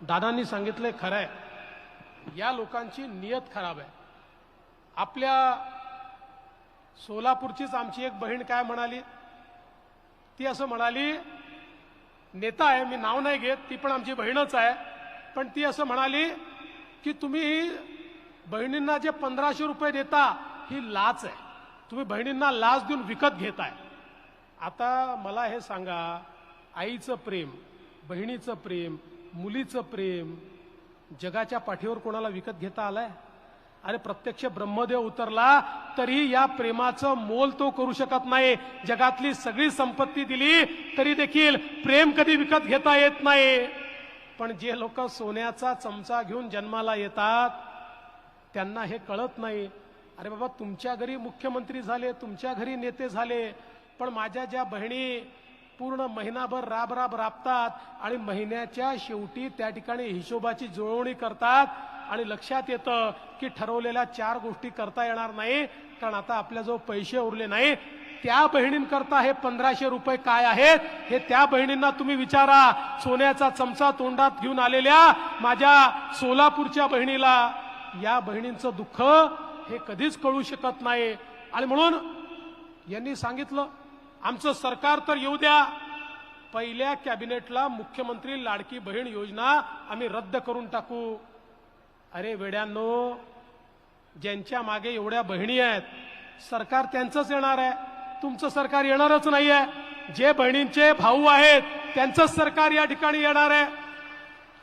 दादांनी सांगितलंय खरं आहे या लोकांची नियत खराब आहे. आपल्या सोलापूरचीच आमची एक बहीण काय म्हणाली? ती असं म्हणाली नेता आहे मी नाव नाही घेत ती पण आमची बहीणच आहे. पण ती असं म्हणाली की तुम्ही बहिणींना जे पंधराशे रुपये देता ही लाच आहे. तुम्ही बहिणींना लाच देऊन विकत घेताय. आता मला हे सांगा आईचं प्रेम बहिणीचं प्रेम मुलीचं प्रेम जगाच्या पाठीवर कोणाला विकत घेता आलाय? अरे प्रत्यक्ष ब्रह्मदेव उतरला तरी या प्रेमाचं मोल तो करू शकत नाही. जगातली सगळी संपत्ती दिली तरी देखील प्रेम कधी विकत घेता येत नाही. पण जे लोक सोन्याचा चमचा घेऊन जन्माला येतात त्यांना हे कळत नाही. अरे बाबा तुमच्या घरी मुख्यमंत्री झाले तुमच्या घरी नेते झाले पण माझ्या ज्या बहिणी पूर्ण महिनाभर राब राब राबतात आणि महिन्याच्या शेवटी त्या ठिकाणी हिशोबाची जुळवणी करतात. आणि लक्षात येतं की ठरवलेल्या चार गोष्टी करता येणार नाही कारण आता आपल्याजवळ पैसे उरले नाही त्या बहिणींकरता हे पंधराशे रुपये काय आहेत हे त्या बहिणींना तुम्ही विचारा. सोन्याचा चमचा तोंडात घेऊन आलेल्या माझ्या सोलापूरच्या बहिणीला या बहिणींचं दुःख हे कधीच कळू शकत नाही. आणि म्हणून यांनी सांगितलं आमचं सरकार तर येऊ द्या. पहिल्या कॅबिनेटला मुख्यमंत्री लाडकी बहीण योजना आम्ही रद्द करून टाकू. अरे वेड्यांनो ज्यांच्या मागे एवढ्या बहिणी आहेत सरकार त्यांचंच येणार आहे. तुमचं सरकार येणारच नाही आहे जे बहिणींचे भाऊ आहेत त्यांचंच सरकार या ठिकाणी येणार आहे.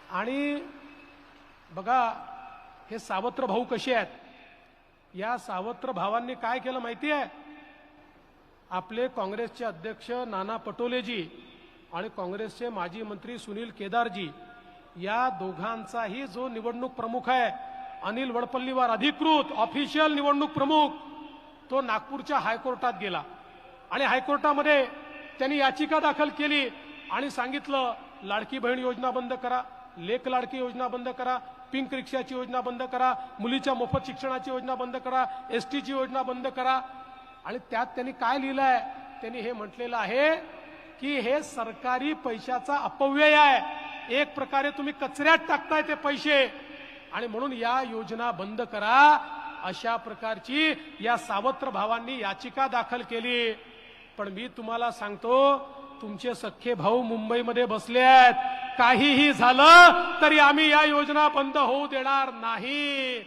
आणि बघा हे सावत्र भाऊ कसे आहेत? या सावत्र भावांनी काय केलं माहिती आहे आपले काँग्रेसचे अध्यक्ष नाना पटोलेजी आणि काँग्रेसचे माजी मंत्री सुनील केदारजी या दोघांचाही जो निवडणूक प्रमुख आहे अनिल वडपल्लीवार अधिकृत ऑफिशियल निवडणूक प्रमुख तो नागपूरच्या हायकोर्टात गेला. आणि हायकोर्टामध्ये त्यांनी याचिका दाखल केली आणि सांगितलं लाडकी बहीण योजना बंद करा लेख लाडकी योजना बंद करा पिंक रिक्षाची योजना बंद करा मुलीच्या मोफत शिक्षणाची योजना बंद करा एस टीची योजना बंद करा आणि त्यात त्यांनी काय लिहिलंय? त्यांनी हे म्हटलेलं आहे की हे सरकारी पैशाचा अपव्यय आहे. एक प्रकारे तुम्ही कचऱ्यात टाकताय ते पैसे. आणि म्हणून या योजना बंद करा. अशा प्रकारची या सावत्र भावांनी याचिका दाखल केली. पण मी तुम्हाला सांगतो तुमचे सख्खे भाऊ मुंबईमध्ये बसले आहेत. काहीही झालं तरी आम्ही या योजना बंद होऊ देणार नाही.